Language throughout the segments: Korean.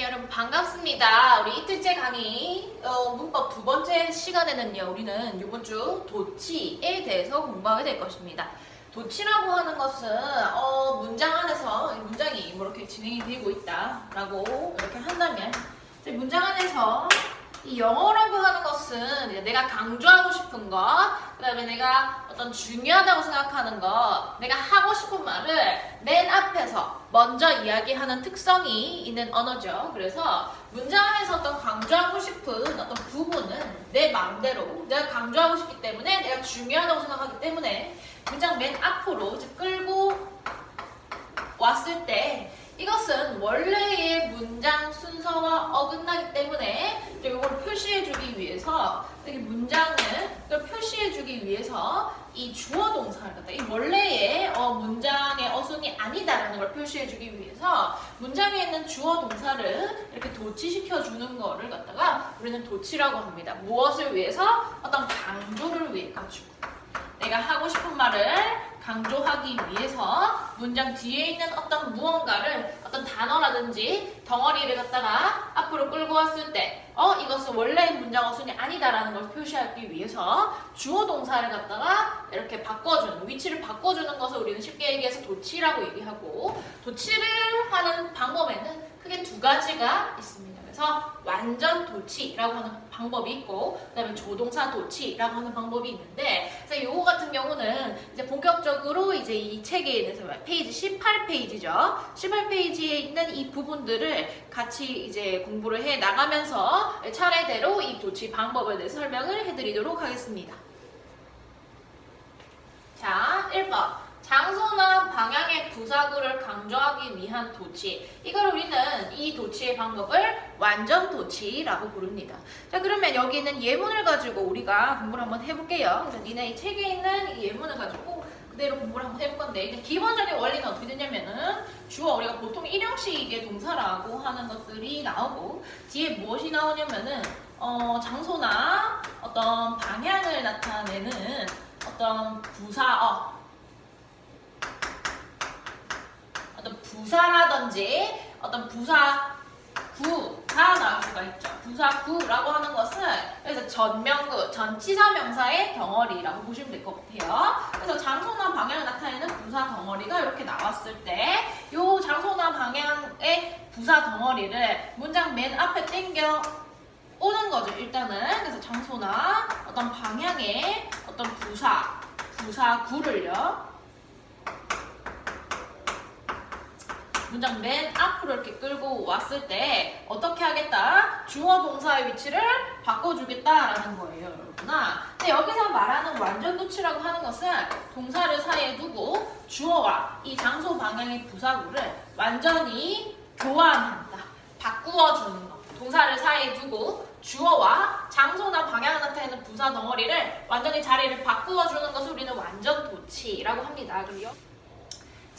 네, 여러분 반갑습니다. 우리 이틀째 강의 어, 문법 두 번째 시간에는요, 우리는 이번 주 도치에 대해서 공부하게 될 것입니다. 도치라고 하는 것은 어, 문장 안에서 이 문장이 뭐 이렇게 진행이 되고 있다라고 이렇게 한다면 문장 안에서 이 영어라고 하는 것은 내가 강조하고 싶은 것, 그 다음에 내가 어떤 중요하다고 생각하는 것, 내가 하고 싶은 말을 맨 앞에서 먼저 이야기하는 특성이 있는 언어죠. 그래서 문장 안에서 어떤 강조하고 싶은 어떤 부분은 내 마음대로 내가 강조하고 싶기 때문에 내가 중요하다고 생각하기 때문에 문장 맨 앞으로 끌고 왔을 때 이것은 원래의 문장 순서와 어긋나기 때문에 이걸 표시해주기 위해서 여기 문장을 이걸 표시해주기 위해서 이 주어 동사를 갖다 이 원래의 어, 문장의 어순이 아니다라는 걸 표시해주기 위해서 문장에 있는 주어 동사를 이렇게 도치시켜 주는 거를 갖다가 우리는 도치라고 합니다. 무엇을 위해서? 어떤 강조를 위해 가지고 내가 하고 싶은 말을 강조하기 위해서 문장 뒤에 있는 어떤 무언가를 어떤 단어라든지 덩어리를 갖다가 앞으로 끌고 왔을 때, 어, 이것은 원래의 문장 어순이 아니다라는 걸 표시하기 위해서 주어 동사를 갖다가 이렇게 바꿔주는, 위치를 바꿔주는 것을 우리는 쉽게 얘기해서 도치라고 얘기하고, 도치를 하는 방법에는 크게 두 가지가 있습니다. 그래서 완전 도치라고 하는 방법이 있고 그 다음에 조동사 도치라고 하는 방법이 있는데 그래서 요거 같은 경우는 이제 본격적으로 이제 이 책에 있는 페이지 18페이지죠. 18페이지에 있는 이 부분들을 같이 이제 공부를 해 나가면서 차례대로 이 도치 방법에 대해 설명을 해드리도록 하겠습니다. 자, 1번. 장소나 방향의 부사구를 강조하기 위한 도치. 이걸 우리는 이 도치의 방법을 완전 도치라고 부릅니다. 자, 그러면 여기는 예문을 가지고 우리가 공부를 한번 해볼게요. 그래서 니네 이 책에 있는 이 예문을 가지고 그대로 공부를 한번 해볼 건데, 일단 기본적인 원리는 어떻게 되냐면은 주어 우리가 보통 일형식의 동사라고 하는 것들이 나오고, 뒤에 무엇이 나오냐면은 어, 장소나 어떤 방향을 나타내는 어떤 부사어, 어떤 부사라든지 어떤 부사 구가 나올 수가 있죠. 부사구라고 하는 것은 그래서 전명구, 전치사 명사의 덩어리라고 보시면 될 것 같아요. 그래서 장소나 방향을 나타내는 부사 덩어리가 이렇게 나왔을 때이 장소나 방향의 부사 덩어리를 문장 맨 앞에 땡겨 오는 거죠. 일단은 그래서 장소나 어떤 방향의 어떤 부사, 부사구를요. 문장 맨 앞으로 이렇게 끌고 왔을 때 어떻게 하겠다? 주어 동사의 위치를 바꿔주겠다라는 거예요, 여러분아. 근데 여기서 말하는 완전 도치라고 하는 것은 동사를 사이에 두고 주어와 이 장소 방향의 부사구를 완전히 교환한다. 바꾸어 주는 거. 동사를 사이에 두고 주어와 장소나 방향을 나타내는 부사 덩어리를 완전히 자리를 바꾸어 주는 것을 우리는 완전 도치라고 합니다. 그리고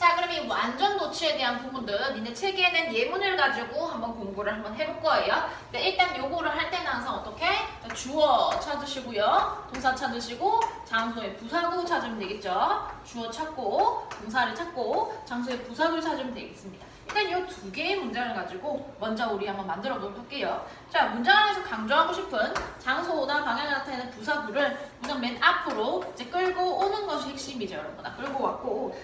자, 그럼 이 완전 도치에 대한 부분들 니네 책에는 예문을 가지고 한번 공부를 한번 해볼 거예요. 근데 일단 요거를 할 때는 항상 어떻게? 주어 찾으시고요. 동사 찾으시고 장소의 부사구 찾으면 되겠죠. 주어 찾고 동사를 찾고 장소의 부사구를 찾으면 되겠습니다. 일단 이 두 개의 문장을 가지고 먼저 우리 한번 만들어 보도록 할게요. 자, 문장 안에서 강조하고 싶은 장소나 방향을 나타내는 부사구를 문장 맨 앞으로 이제 끌고 오는 것이 핵심이죠, 여러분. 아, 끌고 왔고.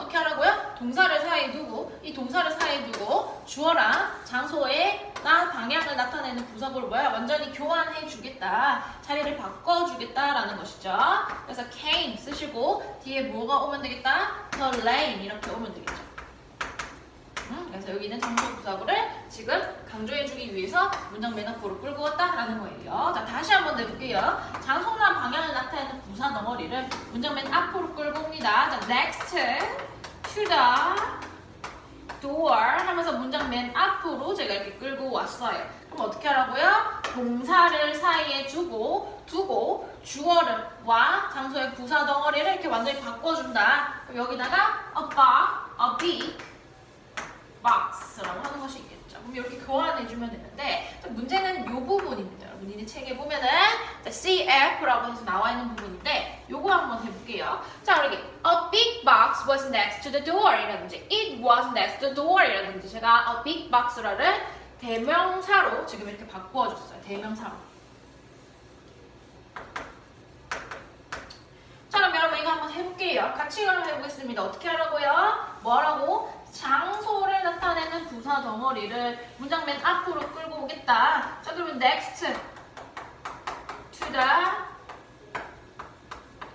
어떻게 하라고요? 동사를 사이에 두고, 이 동사를 사이에 두고, 주어랑 장소의 나 방향을 나타내는 부사구를 뭐야? 완전히 교환해 주겠다. 자리를 바꿔 주겠다라는 것이죠. 그래서 came 쓰시고, 뒤에 뭐가 오면 되겠다? the lane 이렇게 오면 되겠죠. 음, 그래서 여기 있는 장소 부사구를 지금 강조해주기 위해서 문장 맨 앞으로 끌고 왔다라는 거예요. 자, 다시 한번 내볼게요. 장소나 방향을 나타내는 부사 덩어리를 문장 맨 앞으로 끌고 옵니다. 자, next the door 하면서 문장 맨 앞으로 제가 이렇게 끌고 왔어요. 그럼 어떻게 하라고요? 동사를 사이에 주고 두고 주어와 장소의 부사 덩어리를 이렇게 완전히 바꿔준다. 그럼 여기다가 a box, a big box라고 하는 것이 있겠죠. 그럼 이렇게 교환해주면 되는데 자, 문제는 이 부분입니다. 여러분 니네 책에 보면은 자, CF라고 해서 나와 있는 부분인데 요거 한번 해볼게요. 자 a big box was next to the door 이라든지 it was next to the door 이라든지 제가 a big box라를 대명사로 지금 이렇게 바꾸어 줬어요. 대명사로. 자 그럼 여러분 이거 한번 해볼게요. 같이 그럼 해보겠습니다. 어떻게 하라고요? 뭐 하라고? 장소를 나타내는 부사 덩어리를 문장 맨 앞으로 끌고 오겠다. 자 그러면 next to the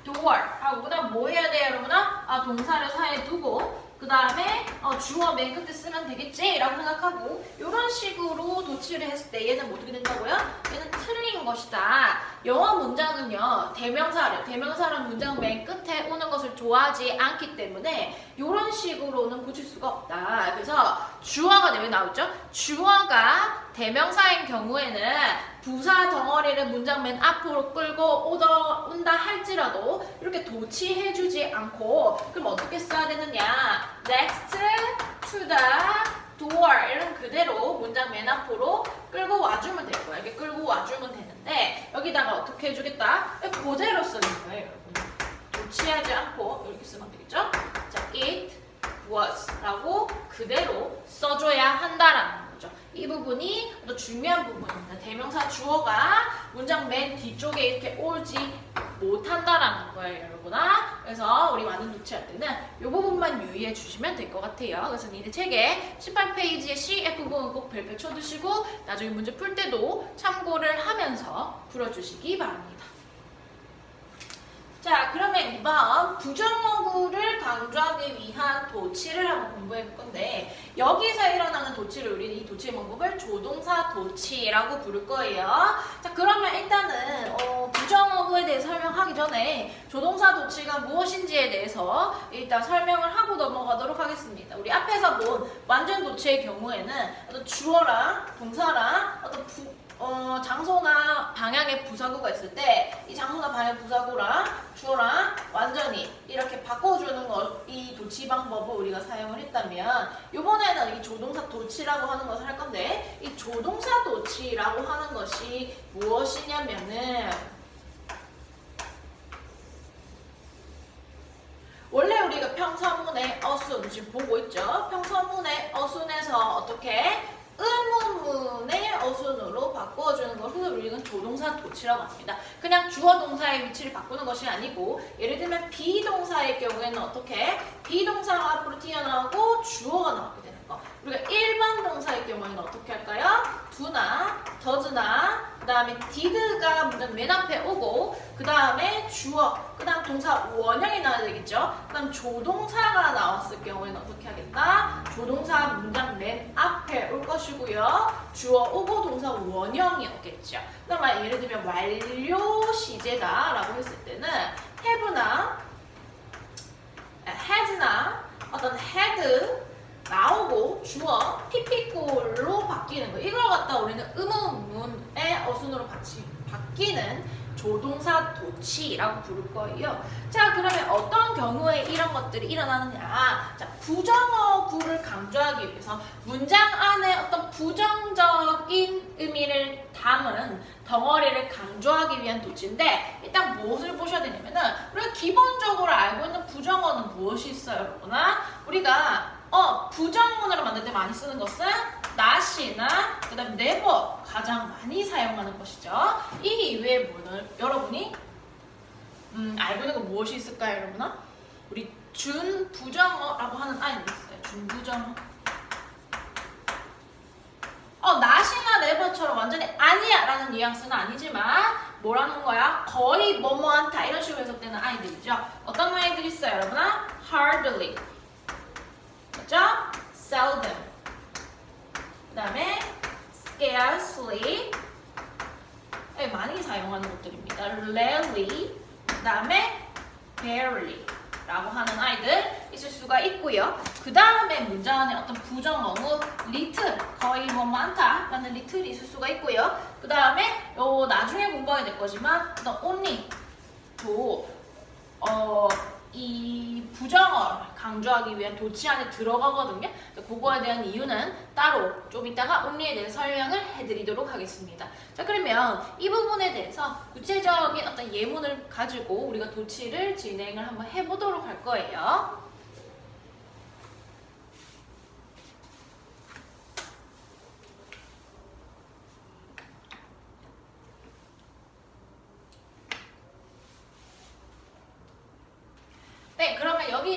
door 하고 그다음 뭐 해야 돼요 여러분아? 아 동사를 사이에 두고 그 다음에 어, 주어 맨 끝에 쓰면 되겠지? 라고 생각하고 이런 식으로 도치를 했을 때 얘는 뭐 어떻게 된다고요? 얘는 틀린 것이다. 영어 문장은요 대명사를 대명사는 문장 맨 끝에 오는 것을 좋아하지 않기 때문에 이런 식으로는 고칠 수가 없다. 그래서 주어가 왜 나오죠? 주어가 대명사인 경우에는 부사 덩어리를 문장 맨 앞으로 끌고 오더, 온다 할지라도 이렇게 도치해주지 않고 그럼 어떻게 써야 되느냐? Next to the door 이런 그대로 문장 맨 앞으로 끌고 와주면 될 거야. 이렇게 끌고 와주면 되는데 여기다가 어떻게 해주겠다? 그대로 쓰는 거예요, 여러분. 도치하지 않고 이렇게 쓰면 되겠죠? 자, it was 라고 그대로 써줘야 한다라는. 이 부분이 또 중요한 부분입니다. 대명사 주어가 문장 맨 뒤쪽에 이렇게 오지 못한다라는 거예요, 여러분아. 그래서 우리 많은 도치할 때는 이 부분만 유의해 주시면 될 것 같아요. 그래서 니네 책에 18페이지의 CF 부분 꼭 별표 쳐두시고 나중에 문제 풀 때도 참고를 하면서 풀어주시기 바랍니다. 자, 그러면 이번 부정어구를 강조하기 위한 도치를 한번 공부해 볼 건데 여기서 일어나는 도치를 우리는 이 도치의 방법을 조동사 도치라고 부를 거예요. 자, 그러면 일단은 어, 부정어구에 대해 설명하기 전에 조동사 도치가 무엇인지에 대해서 일단 설명을 하고 넘어가도록 하겠습니다. 우리 앞에서 본 완전 도치의 경우에는 어떤 주어랑 동사랑 어떤 부, 어, 장소나 방향의 부사구가 있을 때 이 장소나 방향 부사구랑 주어랑 완전히 이렇게 바꿔주는 것, 이 도치 방법을 우리가 사용을 했다면 이번에는 이 조동사 도치라고 하는 것을 할 건데 이 조동사 도치라고 하는 것이 무엇이냐면은 원래 우리가 평서문의 어순 지금 보고 있죠? 평서문의 어순에서 어떻게 의문문의 어순으로 바꿔주는 것을 우리는 조동사 도치라고 합니다. 그냥 주어 동사의 위치를 바꾸는 것이 아니고 예를 들면 비동사의 경우에는 어떻게 비동사가 앞으로 튀어나오고 주어가 되 는 거. 우리가 일반 동사의 경우에는 어떻게 할까요? do나 does나 그 다음에 문장 맨 앞에 오고 그 다음에 주어 그 다음 동사 원형이 나와야 되겠죠 그 다음 조동사가 나왔을 경우에는 어떻게 하겠다 조동사 문장 맨 앞에 올 것이고요 주어 오고 동사 원형이 오겠죠 그 다음 예를 들면 완료 시제다 라고 했을 때는 have나 has나 어떤 had 나오고 주어 PP꼴로 바뀌는 거 이걸 갖다 우리는 의문문의 어순으로 바치, 바뀌는 조동사 도치라고 부를 거예요. 자 그러면 어떤 경우에 이런 것들이 일어나느냐? 자 부정어구를 강조하기 위해서 문장 안에 어떤 부정적인 의미를 담은 덩어리를 강조하기 위한 도치인데 일단 무엇을 보셔야 되냐면은 우리가 기본적으로 알고 있는 부정어는 무엇이 있어요 여러분아? 우리가 어, 부정문으로 만들 때 많이 쓰는 것은 not이나 그 다음에 never 가장 많이 사용하는 것이죠. 이 이외의 문을 여러분이 음, 알고 있는 건 무엇이 있을까요, 여러분아? 우리 준부정어라고 하는 아이들 있어요. 준부정어. 어, not이나 never처럼 완전히 아니야 라는 뉘앙스는 아니지만 뭐라는 거야? 거의 뭐뭐한다 이런 식으로 해석되는 아이들이죠. 어떤 아이들이 있어요, 여러분아? hardly. 그죠? seldom. 그 다음에 scarcely. 네, 많이 사용하는 것들입니다. rarely. 그 다음에 barely. 라고 하는 아이들 있을 수가 있고요. 그 다음에 문장 안에 어떤 부정어구 little, 거의 뭐 많다 라는 little이 있을 수가 있고요. 그 다음에 요 나중에 공부하게 될 거지만 어떤 only 도 어, 이 부정어를 강조하기 위한 도치 안에 들어가거든요. 그래서 그거에 대한 이유는 따로 좀 이따가 only에 대해 설명을 해드리도록 하겠습니다. 자 그러면 이 부분에 대해서 구체적인 어떤 예문을 가지고 우리가 도치를 진행을 한번 해보도록 할 거예요.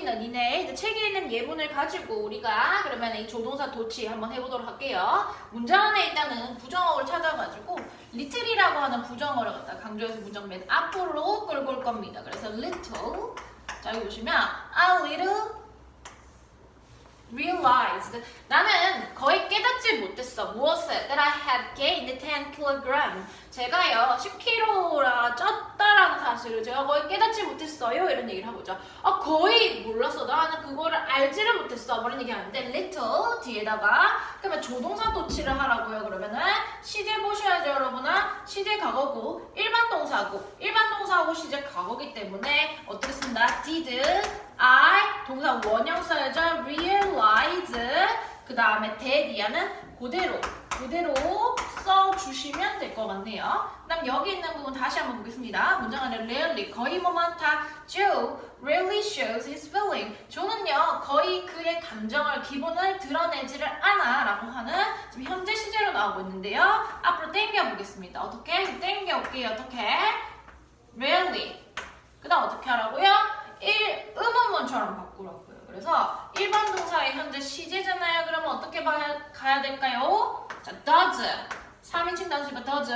있는 이내 이제 책에 있는 예문을 가지고 우리가 그러면 이 조동사 도치 한번 해보도록 할게요. 문장 안에 일단은 부정어를 찾아가지고 little이라고 하는 부정어를 갖다 강조해서 문장 맨 앞으로 끌고 올 겁니다. 그래서 little 자 여기 보시면 a little realized 나는 거의 깨닫지 못했어. 무엇을? that I had gained 10 kg 제가요 10kg라 쪘다라는 사실을 제가 거의 깨닫지 못했어요. 이런 얘기를 하고죠. 아 거의 몰랐어. 나는 그거를 알지를 못했어. 뭐 이런 얘기 하는데 little 뒤에다가 그러면 조동사 도치를 하라고요. 그러면은 시제 보셔야죠 여러분아. 시제 과거고 일반 동사고. 일반 동사하고 시제 과거기 때문에 어떻게 쓴다? did I 동사 원형 써야죠. realize. 그 다음에 대디아는 그대로 그대로 써주시면 될 것 같네요. 그다음 여기 있는 부분 다시 한번 보겠습니다. 문장 안에 rarely 거의 뭐 많다. Joe rarely shows his feeling. 조는요 거의 그의 감정을 기분을 드러내지를 않아라고 하는 지금 현재 시제로 나오고 있는데요. 앞으로 땡겨 보겠습니다. 어떻게 땡겨 올게요. 어떻게 rarely. 그다음 어떻게 하라고요? 일 의문문처럼 바꾸라고요. 그래서 일반 동사의 현재 시제잖아요. 그러면 어떻게 봐- 가야 될까요? 자, does. 3인칭 단수니까 does.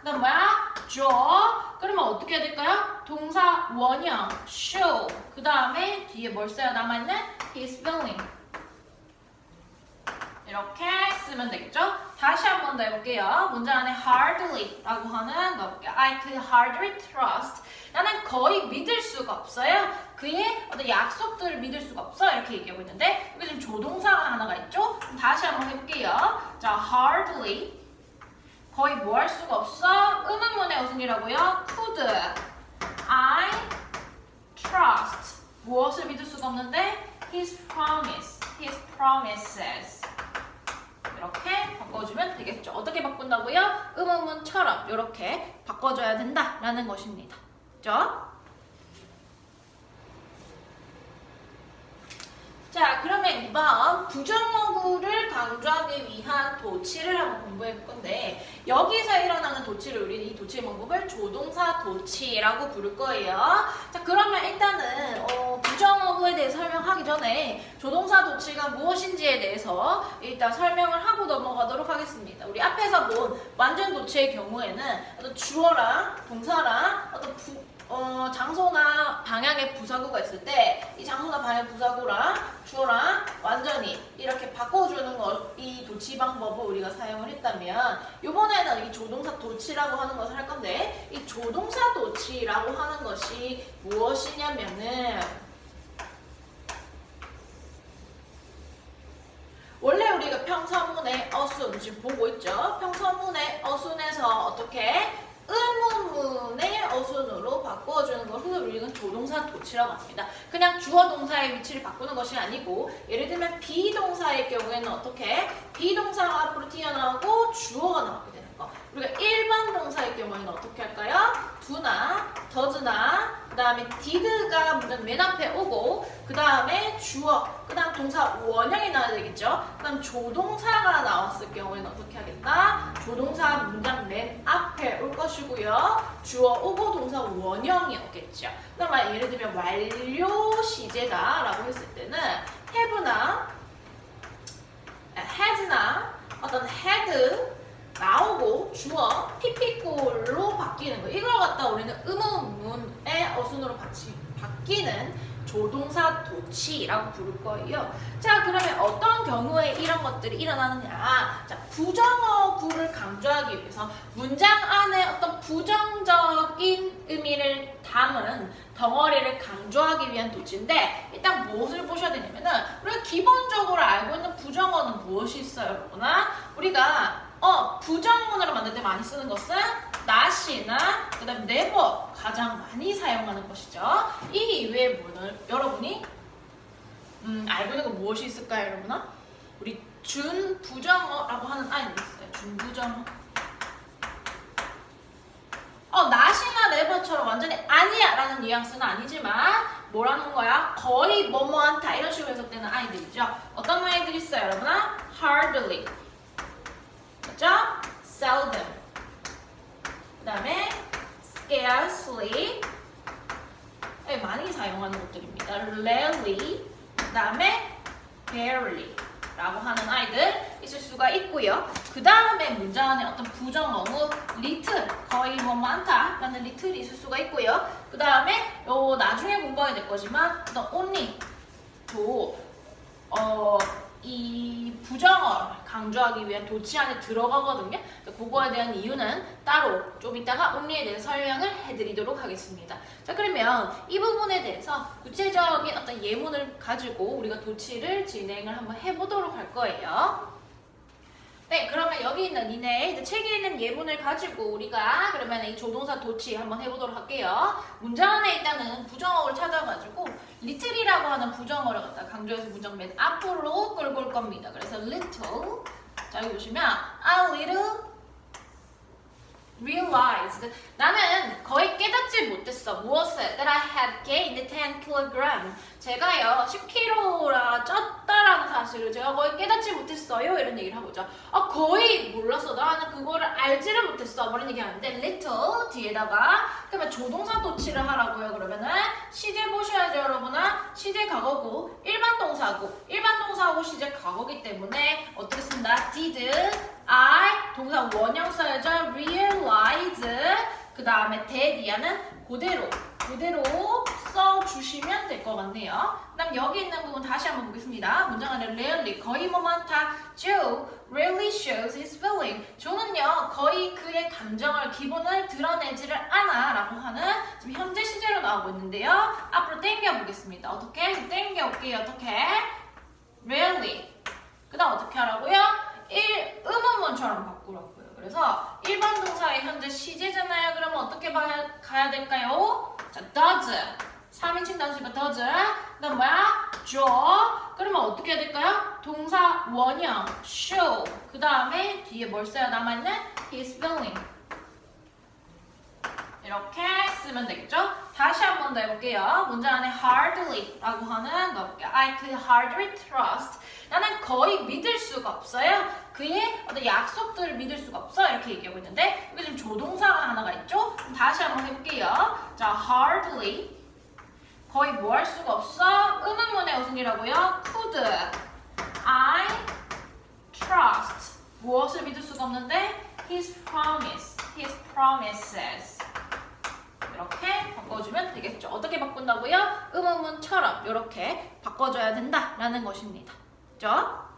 그다음 뭐야? draw. 그러면 어떻게 해야 될까요? 동사 원형 show. 그 다음에 뒤에 뭘 써야 남아있는? his feeling. 이렇게 쓰면 되겠죠? 다시 한 번 더 해볼게요. 문장 안에 hardly라고 하는 거 볼게요. I could hardly trust. 나는 거의 믿을 수가 없어요. 그의 어떤 약속들을 믿을 수가 없어. 이렇게 얘기하고 있는데 여기 지금 조동사가 하나가 있죠? 다시 한 번 해볼게요. 자, hardly. 거의 뭐 할 수가 없어? 의문문의 어순이라고요? could I trust. 무엇을 믿을 수가 없는데? His promise. His promises. 이렇게 바꿔주면 되겠죠. 어떻게 바꾼다고요? 의문문처럼 이렇게 바꿔줘야 된다라는 것입니다. 그죠? 자, 그러면 이번 부정어구를 강조하기 위한 도치를 한번 공부해 볼 건데 여기서 일어나는 도치를 우리 이 도치 방법을 조동사 도치라고 부를 거예요. 자, 그러면 일단은 어, 부정어구에 대해 설명하기 전에 조동사 도치가 무엇인지에 대해서 일단 설명을 하고 넘어가도록 하겠습니다. 우리 앞에서 본 완전 도치의 경우에는 어떤 주어랑 동사랑 어떤 부, 어, 장소나 방향의 부사구가 있을 때 이 장소나 방향 부사구랑 주어랑 완전히 이렇게 바꿔주는 것, 이 도치 방법을 우리가 사용을 했다면 이번에는 이 조동사 도치라고 하는 것을 할 건데 이 조동사 도치라고 하는 것이 무엇이냐면은 원래 우리가 평서문의 어순 지금 보고 있죠? 평서문의 어순에서 어떻게 의문문의 어순으로 바꿔주는 것을 우리는 조동사 도치라고 합니다. 그냥 주어 동사의 위치를 바꾸는 것이 아니고 예를 들면 비동사의 경우에는 어떻게 비동사가 앞으로 튀어나오고 주어가 나오게 되는 거. 우리가 일반 동사의 경우에는 어떻게 할까요? do나 does나 그 다음에 did가 문장 맨 앞에 오고 그 다음에 주어 그 다음 동사 원형이 나와야 되겠죠 그 다음 조동사가 나왔을 경우에는 어떻게 하겠다 조동사 문장 맨 앞에 올 것이고요 주어 오고 동사 원형이 오겠죠 그 다음 예를 들면 완료 시제다 라고 했을 때는 have나 has나 어떤 had 나오고 주어 PP꼴로 바뀌는 거 이걸 갖다 우리는 의문문의 어순으로 바치, 바뀌는 조동사 도치라고 부를 거예요. 자 그러면 어떤 경우에 이런 것들이 일어나느냐? 자 부정어구를 강조하기 위해서 문장 안에 어떤 부정적인 의미를 담은 덩어리를 강조하기 위한 도치인데 일단 무엇을 보셔야 되냐면은 우리가 기본적으로 알고 있는 부정어는 무엇이 있어요 여러분아? 우리가 어, 부정문으로 만들 때 많이 쓰는 것은 not이나 그 다음에 never 가장 많이 사용하는 것이죠. 이 이외에 뭐는 여러분이 음, 알고 있는 건 무엇이 있을까요, 여러분아? 우리 준 부정어라고 하는 아이는 있어요. 준 부정어. 어, not이나 never처럼 완전히 아니야라는 뉘앙스는 아니지만 뭐라는 거야? 거의 뭐뭐한다 이런 식으로 해석되는 아이들이죠. 어떤 아이들이 있어요, 여러분아? hardly. 맞죠? seldom. 그 다음에 scarcely. 네, 많이 사용. 사용하는 것들입니다. rarely, 그 다음에 barely 라고 하는 아이들 있을 수가 있고요. 그 다음에 문장 안에 어떤 부정어무 little, 거의 뭐 많다 라는 little이 있을 수가 있고요. 그 다음에 요 나중에 공부하게 될 거지만 어떤 only 도 어, 이 부정어를 강조하기 위한 도치 안에 들어가거든요. 그래서 그거에 대한 이유는 따로 좀 이따가 only에 대해서 설명을 해드리도록 하겠습니다. 자 그러면 이 부분에 대해서 구체적인 어떤 예문을 가지고 우리가 도치를 진행을 한번 해보도록 할 거예요. 네, 그러면 여기 있는 니네 이제 책에 있는 예문을 가지고 우리가 그러면 이 조동사 도치 한번 해보도록 할게요. 문장 안에 일단은 부정어를 찾아가지고 little이라고 하는 부정어를 갖다 강조해서 문장 맨 앞으로 끌고 올 겁니다. 그래서 little 자 여기 보시면 a little realized 나는 거의 깨닫지 못했어 무엇을 that I had gained 10 kg 제가요 10kg라 쪘다라는 사실을 제가 거의 깨닫지 못했어요. 이런 얘기를 하고죠. 아 거의 몰랐어. 나는 그거를 알지를 못했어. 뭐런 얘기 하는데 little 뒤에다가 그러면 조동사 도치를 하라고요. 그러면은 시제 보셔야죠 여러분아. 시제 과거고 일반 동사고. 일반 동사하고 시제 과거기 때문에 어떻게 쓴다? did I 동사 원형 써야죠. realize. 그 다음에 that이야는 그대로 그대로 써주시면 될 것 같네요. 그다음 여기 있는 부분 다시 한번 보겠습니다. 문장 안에 rarely 거의 뭐 많다. Joe rarely shows his feeling. 조는요 거의 그의 감정을 기분을 드러내지를 않아라고 하는 지금 현재 시제로 나오고 있는데요. 앞으로 땡겨 보겠습니다. 어떻게 땡겨 올게요. 어떻게 rarely 그다음 어떻게 하라고요? 1 의문문처럼 바꾸라고요. 그래서 일반 동사의 현재 시제잖아요. 그러면 어떻게 봐야, 가야 될까요? 자, does. 3인칭 단수니까 does. 그다음 뭐야? draw. 그러면 어떻게 해야 될까요? 동사 원형 show. 그 다음에 뒤에 뭘 써야 남아있는? his feeling. 이렇게 쓰면 되겠죠? 다시 한 번 더 해볼게요. 문장 안에 hardly라고 하는 거 볼게요. I could hardly trust. 나는 거의 믿을 수가 없어요. 그의 어떤 약속들을 믿을 수가 없어. 이렇게 얘기하고 있는데 여기 지금 조동사가 하나가 있죠? 다시 한번 해볼게요. 자, hardly 거의 뭐 할 수가 없어? 의문문의 우승이라고요? could I trust 무엇을 믿을 수가 없는데 his promise, his promises 이렇게 바꿔주면 되겠죠. 어떻게 바꾼다고요? 의문문처럼 이렇게 바꿔줘야 된다라는 것입니다. 그죠?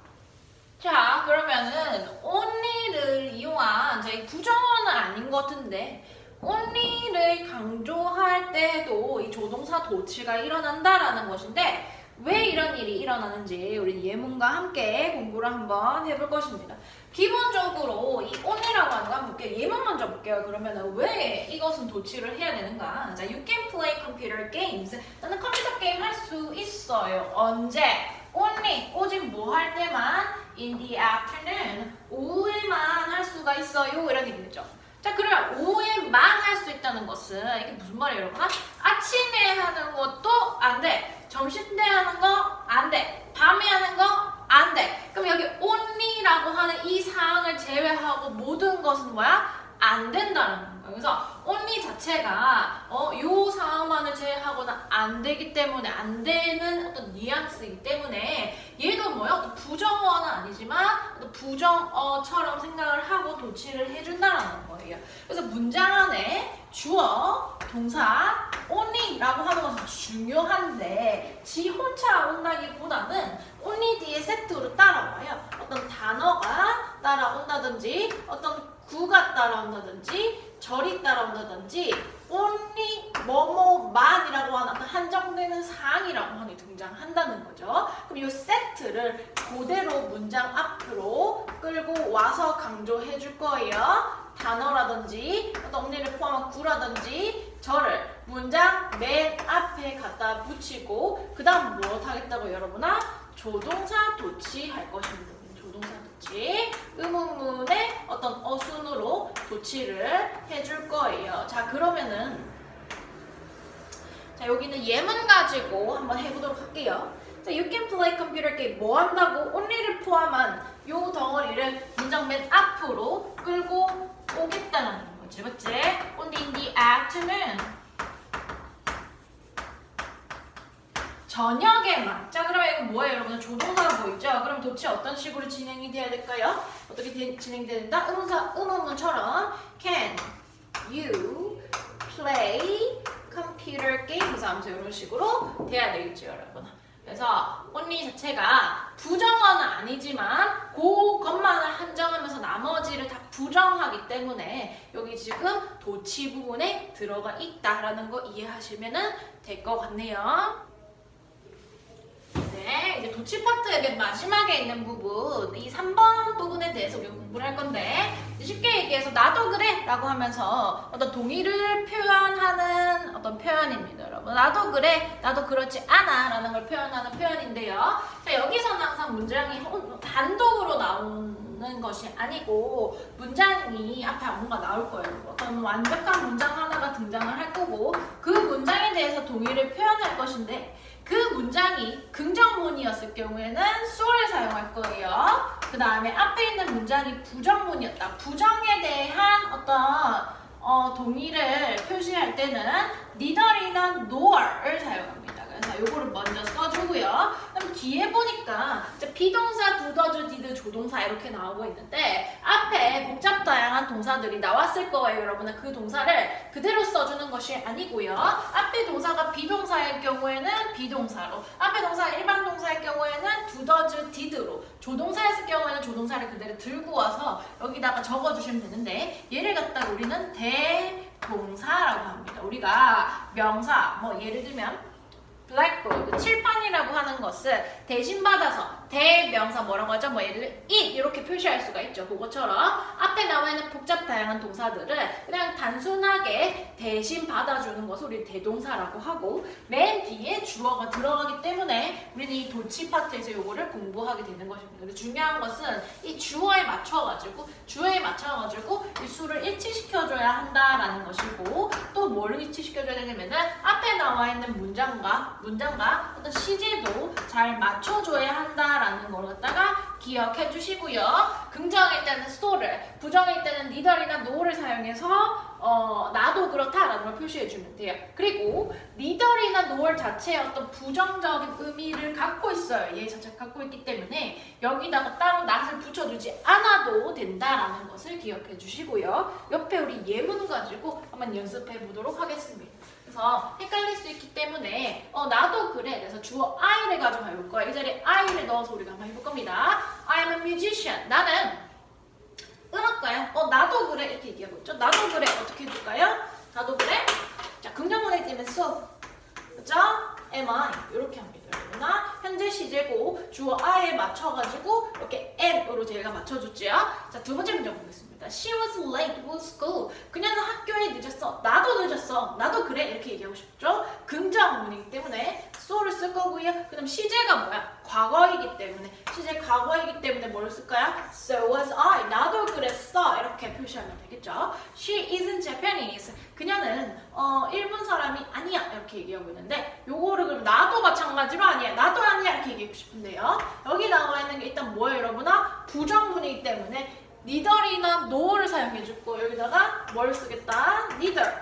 자, 그러면은 only를 이용한 저희 부정어는 아닌 것 같은데 only를 강조할 때도 이 조동사 도치가 일어난다라는 것인데 왜 이런 일이 일어나는지 우리 예문과 함께 공부를 한번 해볼 것입니다. 기본적으로 이 only라고 하는 거 한번 볼게요. 예문 먼저 볼게요. 그러면은 왜 이것은 도치를 해야 되는가? 자, you can play computer games. 나는 컴퓨터 게임 할 수 있어요. 언제? only 오직 뭐 할 때만 in the afternoon 오후에만 할 수가 있어요. 이런 얘기죠. 자, 그러면 오후에만 할 수 있다는 것은 이게 무슨 말이에요, 여러분? 아침에 하는 것도 안 돼. 점심 때 하는 거 안 돼. 밤에 하는 거 안 돼. 그럼 여기 only라고 하는 이 사항을 제외하고 모든 것은 뭐야? 안 된다는 거예요. 그래서 only 자체가 어, 요 상황만을 제외하고는 안 되기 때문에 안 되는 어떤 뉘앙스이기 때문에 얘도? 어떤 부정어는 아니지만 부정어처럼 생각을 하고 도치를 해준다는 거예요. 그래서 문장 안에 주어, 동사, only라고 하는 것은 중요한데 지 혼자 온다기보다는 only 뒤에 세트로 따라와요. 어떤 단어가 따라온다든지 어떤 구가 따라온다든지 절이 따라온다든지 only 뭐뭐만이라고 하는 어떤 한정되는 사항이라고 하는 게 등장한다는 거죠. 그럼 이 세트를 그대로 문장 앞으로 끌고 와서 강조해 줄 거예요. 단어라든지 어떤 only를 포함한 구라든지 절을 문장 맨 앞에 갖다 붙이고 그 다음 무엇 하겠다고 여러분아? 조동사 도치할 것입니다. 조동사 도치 의문문의 어떤 어순으로 도치를 해줄 거예요. 자 그러면은 자 여기는 예문 가지고 한번 해보도록 할게요. 자, you can play computer game 뭐 한다고 only를 포함한 요 덩어리를 문장 맨 앞으로 끌고 오겠다는 거지, 맞지? Only in the afternoon. 저녁에만. 자, 그러면 이거 뭐예요, 여러분? 조동사 보이죠? 그럼 도치 어떤 식으로 진행이 돼야 될까요? 어떻게 되- 진행된다? 의문사, 의문문처럼 can you play computer games 하면서 이런 식으로 돼야 되겠죠, 여러분. 그래서 only 자체가 부정어는 아니지만 그것만을 한정하면서 나머지를 다 부정하기 때문에 여기 지금 도치 부분에 들어가 있다라는 거 이해하시면 될 것 같네요. 네, 이제 도치 파트의 맨 마지막에 있는 부분, 이 3번 부분에 대해서 우리가 공부를 할 건데, 쉽게 얘기해서 나도 그래! 라고 하면서 어떤 동의를 표현하는 어떤 표현입니다, 여러분. 나도 그래, 나도 그렇지 않아 라는 걸 표현하는 표현인데요. 자, 여기서는 항상 문장이 혼- 단독으로 나오는 것이 아니고, 문장이 앞에 뭔가 나올 거예요. 어떤 완벽한 문장 하나가 등장을 할 거고, 그 문장에 대해서 동의를 표현할 것인데, 그 문장이 긍정문이었을 경우에는 so를 사용할 거예요. 그 다음에 앞에 있는 문장이 부정문이었다. 부정에 대한 어떤 어, 동의를 표시할 때는 neither이나 nor을 사용합니다. 그래서 요거를 먼저 써주고요. 그럼 뒤에 보니까 이제 비동사, 두더즈, 디드, 조동사 이렇게 나오고 있는데 앞에 복잡 다양한 동사들이 나왔을 거예요. 여러분은 그 동사를 그대로 써주는 것이 아니고요. 앞에 동사가 비동사일 경우에는 비동사로, 앞에 동사가 일반 동사일 경우에는 두더즈, 디드로, 조동사였을 경우에는 조동사를 그대로 들고 와서 여기다가 적어주시면 되는데 얘를 갖다가 우리는 대동사라고 합니다. 우리가 명사, 뭐 예를 들면 블랙보드, 칠판이라고 하는 것을 대신 받아서 대명사 뭐라고 하죠? 뭐 예를 들어 it 이렇게 표시할 수가 있죠. 그것처럼 앞에 나와 있는 복잡 다양한 동사들을 그냥 단순하 게 대신 받아주는 것을 우리 대동사라고 하고 맨 뒤에 주어가 들어가기 때문에 우리는 이 도치 파트에서 요거를 공부하게 되는 것입니다. 근데 중요한 것은 이 주어에 맞춰가지고 주어에 맞춰가지고 이 수를 일치시켜줘야 한다라는 것이고 또 뭐를 일치시켜줘야 되냐면은 앞에 나와 있는 문장과 문장과 어떤 시제도 잘 맞춰줘야 한다라는 걸 갖다가 기억해 주시고요. 긍정일 때는 so를, 부정일 때는 neither이나 no를 사용해서 어, 나도 그렇다라는 걸 표시해 주면 돼요. 그리고 neither이나 nor 자체의 어떤 부정적인 의미를 갖고 있어요. 얘 자체가 갖고 있기 때문에 여기다가 따로 낫을 붙여주지 않아도 된다라는 것을 기억해 주시고요. 옆에 우리 예문 가지고 한번 연습해 보도록 하겠습니다. 그래서 헷갈릴 수 있기 때문에 어 나도 그래. 그래서 주어 I를 가져갈 거야. 이 자리에 I를 넣어서 우리가 한번 해볼 겁니다. I'm a musician. 나는 음악가야. 어 나도 그래. 이렇게 얘기하고 있죠. 나도 그래. 어떻게 해줄까요? 나도 그래? 자 긍정문에 때문에 so 그죠 am I? 이렇게 합니다 여러분아 현재 시제고 주어 I에 맞춰가지고 이렇게 am으로 제가 맞춰줬죠 자두 번째 문제 보겠습니다. She was late to school. 그녀는 학교에 늦었어. 나도 늦었어. 나도 그래. 이렇게 얘기하고 싶죠? 긍정문이기 때문에 so를 쓸 거고요. 그 다음 시제가 뭐야 과거이기 때문에 시제 과거이기 때문에 뭘 쓸까요? So was I. 나도 그랬어. 이렇게 표시하면 되겠죠? She isn't Japanese. 그녀는 어 일본 사람이 아니야. 이렇게 얘기하고 있는데 요거를 그럼 나도 마찬가지로 아니야. 나도 아니야. 이렇게 얘기하고 싶은데요. 여기 나와 있는 게 일단 뭐예요 여러분아? 부정문이기 때문에 neither이나 no를 사용해 줬고 여기다가 뭘 쓰겠다? neither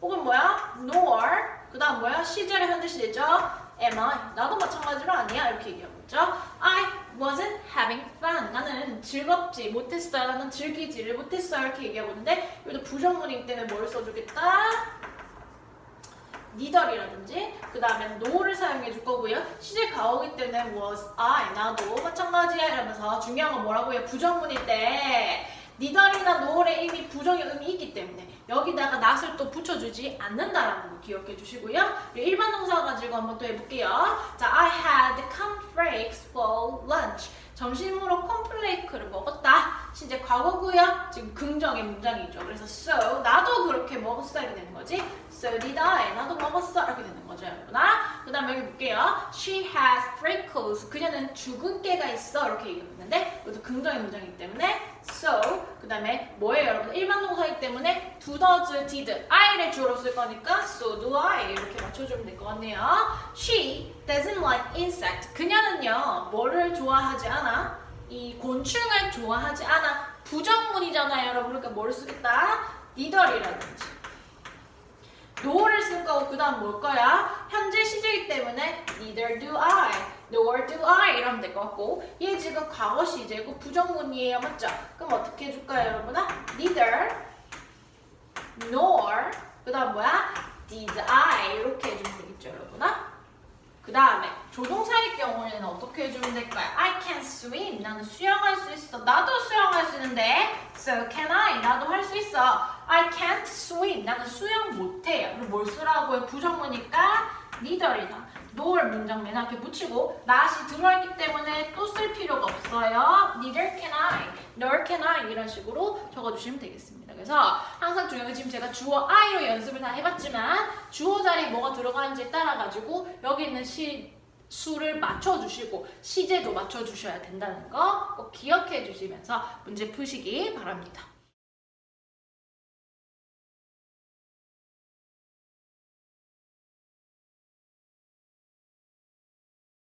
혹은 뭐야? nor. 그 다음 뭐야? 시제를 현재 시제죠 am I? 나도 마찬가지로 아니야? 이렇게 얘기하고 있죠. I wasn't having fun. 나는 즐겁지 못했어요. 나는 즐기지를 못했어요. 이렇게 얘기하고 있는데 여기도 부정문이기 때문에 뭘 써주겠다? neither이라든지 그 다음에 no를 사용해 줄 거고요. 시제 가오기 때문에 was I. 나도 마찬가지야 이러면서 중요한 건 뭐라고 해요? 부정문일 때 neither이나 no의 이미 부정의 의미 있기 때문에 여기다가 not을 또 붙여주지 않는다라는 거 기억해 주시고요 일반 동사 가지고 한번 또 해볼게요 자 I had cornflakes for lunch 점심으로 콘플레이크를 먹었다. 실제 과거고요. 지금 긍정의 문장이죠. 그래서 so 나도 그렇게 먹었어 이렇게 되는 거지. So did I. 나도 먹었어 이렇게 되는 거죠, 여러분아. 그다음 여기 볼게요. She has freckles. 그녀는 죽은 깨가 있어 이렇게 얘기하고 있는데 이것도 긍정의 문장이기 때문에 so 그 다음에 뭐예요, 여러분? 일반 동사이기 때문에 do, does, did, I를 주어로 쓸 거니까 so do I 이렇게 맞춰주면 될 것 같네요. She doesn't like insect. 그녀는요 뭐를 좋아하지 않아? 이 곤충을 좋아하지 않아. 부정문이잖아요, 여러분. 그러니까 뭐를 쓰겠다? neither이라든지 no를 쓸 거고 그 다음 뭘 거야? 현재 시제이기 때문에 neither do I, nor do I 이러면 될 것 같고 얘 지금 과거 시제고 부정문이에요 맞죠? 그럼 어떻게 해줄까요 여러분아? neither nor 그 다음 뭐야? did I 이렇게 해주면 되겠죠 여러분아? 그 다음에 조동사의 경우에는 어떻게 해주면 될까요? I can swim. 나는 수영할 수 있어. 나도 수영할 수 있는데 So can I. 나도 할 수 있어. I can't swim. 나는 수영 못해요. 그럼 뭘 쓰라고요? 부정문이니까 neither이나 nor 문장 맨 앞에 붙이고 not이 들어있기 때문에 또 쓸 필요가 없어요. neither can I, nor can I 이런 식으로 적어주시면 되겠습니다. 그래서 항상 중요한 게 지금 제가 주어 I로 연습을 다 해봤지만 주어 자리에 뭐가 들어가는지에 따라 가지고 여기 있는 시 수를 맞춰주시고 시제도 맞춰주셔야 된다는 거 꼭 기억해 주시면서 문제 푸시기 바랍니다.